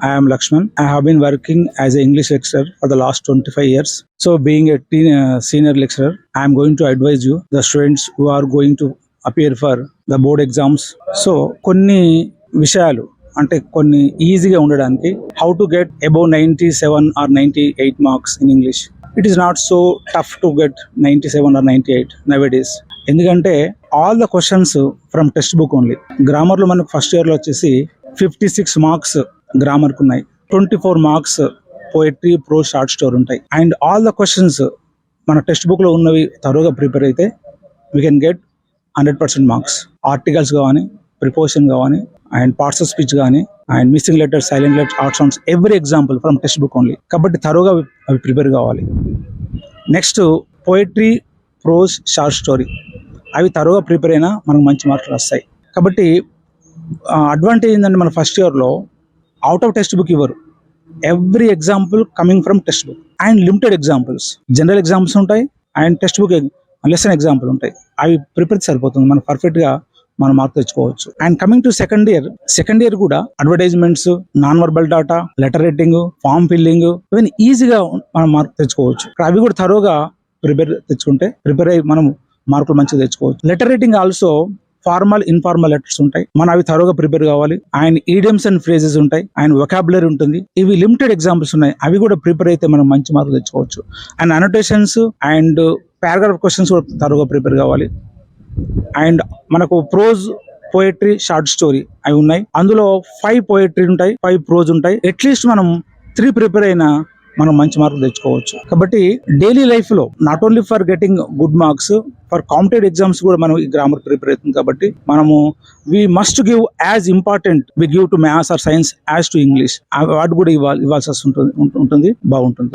I am Lakshman I have been working as a English lecturer for the last twenty five years so being a senior lecturer I'm going to advise you the students who are going to appear for the board exams so కొన్ని విషయాలు అంటే కొన్ని ఈజీగా ఉండడానికి how to get about ninety seven or ninety eight marks in English it is not so tough to get ninety seven or ninety eight now it is ఎందుకంటే all the questions from text book only గ్రామర్లో మనకు first ఇయర్లో వచ్చేసి fifty six marks గ్రామర్కి ఉన్నాయి. Twenty four marks poetry prose short story ఉంటాయి. And all the questions మన text బుక్లో ఉన్నవి తరువుగా ప్రిపేర్ అయితే we can get hundred percent marks articles కానీ ప్రిపోజిషన్ కానీ అండ్ పార్ట్స్ ఆఫ్ స్పీచ్ కానీ and missing letters silent letters art sounds every example from text book only కాబట్టి తరువుగా అవి ప్రిపేర్ కావాలి. Next poetry prose short story అవి తరువుగా prepare అయినా మనకు మంచి మార్కులు వస్తాయి కాబట్టి అడ్వాంటేజ్ ఏంటంటే మన ఫస్ట్ ఇయర్లో అవుట్ ఆఫ్ టెక్స్ట్ బుక్ ఇవ్వరు. Every example coming from text book and limited examples general exams ఉంటాయి and text book lesson example ఉంటాయి. అవి ప్రిపేర్ సరిపోతుంది. మనం పర్ఫెక్ట్గా మనం మార్క్ తెచ్చుకోవచ్చు. And coming to second year second year కూడా advertisements non verbal data letter writing form filling ఇవన్నీ ఈజీగా మనం మార్క్ తెచ్చుకోవచ్చు. అవి కూడా తరోగా ప్రిపేర్ తెచ్చుకుంటే ప్రిపేర్ అయ్యి మనం మార్కులు మంచిగా తెచ్చుకోవచ్చు. Letter writing also formal informal letters ఉంటాయి. మనం అవి తరోగా ప్రిపేర్ కావాలి. అండ్ ఈడియమ్స్ అండ్ ఫ్రేజెస్ ఉంటాయి. అండ్ వొకాబులరీ ఉంటుంది. ఇవి లిమిటెడ్ ఎగ్జాంపుల్స్ ఉన్నాయి. అవి కూడా ప్రిపేర్ అయితే మనం మంచి మార్కులు తెచ్చుకోవచ్చు. And annotations and paragraph questions కూడా తరోగా ప్రిపేర్ కావాలి. అండ్ మనకు ప్రోజ్ పోయట్రీ షార్ట్ స్టోరీ అవి ఉన్నాయి. అందులో ఫైవ్ పోయట్రీ ఉంటాయి ఫైవ్ ప్రోజ్ ఉంటాయి. అట్లీస్ట్ మనం త్రీ ప్రిపేర్ అయినా మనం మంచి మార్కులు తెచ్చుకోవచ్చు. కాబట్టి డైలీ లైఫ్లో not only for getting good marks for competitive exams కూడా మనం ఈ గ్రామర్ ప్రిపేర్ అవుతుంది కాబట్టి మనము we must give as important we give to maths or science as to English వాటి కూడా ఇవ్వాలి ఇవ్వాల్సి ఉంటుంది ఉంటుంది బాగుంటుంది.